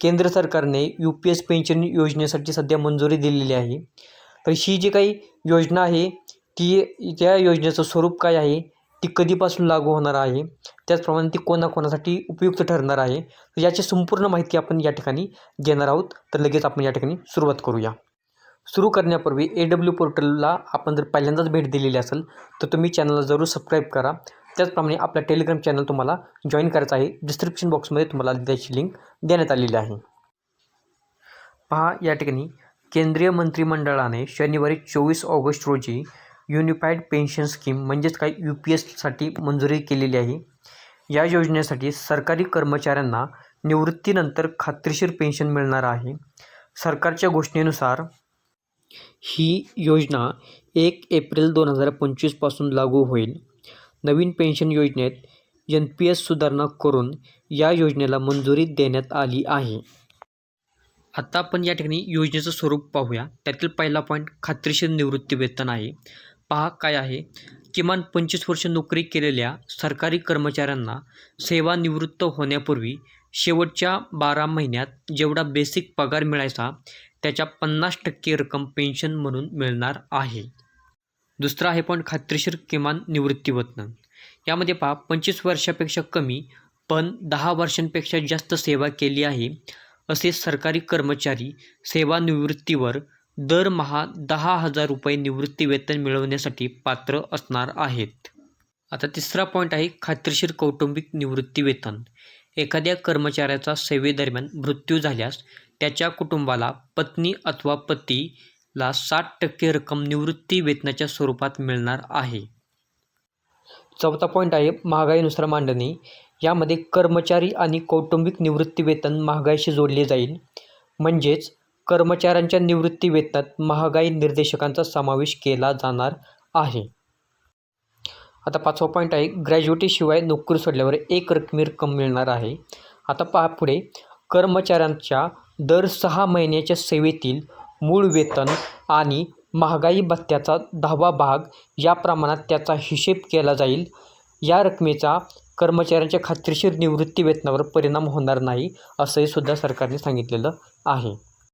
केंद्र सरकारने U P S pension योजनेसाठी सध्या मंजुरी दिलेली आहे. तर ही जी काही योजना आहे ती त्या योजनेचं स्वरूप काय आहे ती कधीपासून लागू होणार आहे त्याचप्रमाणे ती कोणाकोणासाठी उपयुक्त ठरणार आहे तर याची संपूर्ण माहिती आपण या ठिकाणी घेणार आहोत. तर लगेच आपण या ठिकाणी सुरुवात करूया. सुरू करण्यापूर्वी ए डब्ल्यू पोर्टलला आपण जर पहिल्यांदाच भेट दिलेली असेल तर तुम्ही चॅनलला जरूर सबस्क्राईब करा. त्याचप्रमाणे आपला टेलिग्राम चॅनल तुम्हाला जॉईन करायचं आहे. डिस्क्रिप्शन बॉक्समध्ये तुम्हाला त्याची लिंक देण्यात आलेली आहे. पहा या ठिकाणी केंद्रीय मंत्रिमंडळाने शनिवारी चोवीस ऑगस्ट रोजी युनिफाईड पेन्शन स्कीम म्हणजेच काय यू पी एससाठी मंजुरी केलेली आहे. या योजनेसाठी सरकारी कर्मचाऱ्यांना निवृत्तीनंतर खात्रीशीर पेन्शन मिळणार आहे. सरकारच्या घोषणेनुसार ही योजना एक एप्रिल दोन हजार पंचवीसपासून लागू होईल. नवीन पेन्शन योजनेत एन पी एस सुधारणा करून या योजनेला मंजुरी देण्यात आली आहे. आता आपण या ठिकाणी योजनेचं स्वरूप पाहूया. त्यातील पहिला पॉईंट खात्रीशीर निवृत्ती वेतन आहे. पहा काय आहे. किमान पंचवीस वर्ष नोकरी केलेल्या सरकारी कर्मचाऱ्यांना सेवानिवृत्त होण्यापूर्वी शेवटच्या बारा महिन्यात जेवढा बेसिक पगार मिळायचा त्याच्या पन्नास टक्के रक्कम पेन्शन म्हणून मिळणार आहे. दुसरा आहे पण खात्रीशीर किमान निवृत्तीवेतन यामध्ये पहा पंचवीस वर्षापेक्षा कमी पण दहा वर्षांपेक्षा जास्त सेवा केली आहे असे सरकारी कर्मचारी सेवानिवृत्तीवर दरमहा दहा हजार रुपये निवृत्तीवेतन मिळवण्यासाठी पात्र असणार आहेत. आता तिसरा पॉईंट आहे खात्रीशीर कौटुंबिक निवृत्तीवेतन एखाद्या कर्मचाऱ्याचा सेवेदरम्यान मृत्यू झाल्यास त्याच्या कुटुंबाला पत्नी अथवा पती ला साठ टक्के रक्कम निवृत्ती वेतनाच्या स्वरूपात मिळणार आहे. चौथा पॉईंट आहे महागाईनुसार मांडणी. यामध्ये कर्मचारी आणि कौटुंबिक निवृत्तीवेतन महागाईशी जोडले जाईल. म्हणजेच कर्मचाऱ्यांच्या निवृत्ती वेतनात महागाई निर्देशकांचा समावेश केला जाणार आहे. आता पाचवा पॉईंट आहे ग्रॅज्युएटीशिवाय नोकरी सोडल्यावर एक रकमी रक्कम मिळणार आहे. आता पहा पुढे. कर्मचाऱ्यांच्या दर सहा महिन्याच्या सेवेतील मूळ वेतन आणि महागाई भत्त्याचा दहावा भाग या प्रमाणात त्याचा हिशेब केला जाईल. या रकमेचा कर्मचाऱ्यांच्या खात्रीशीर निवृत्ती वेतनावर परिणाम होणार नाही असंही सुद्धा सरकारने सांगितलेलं आहे.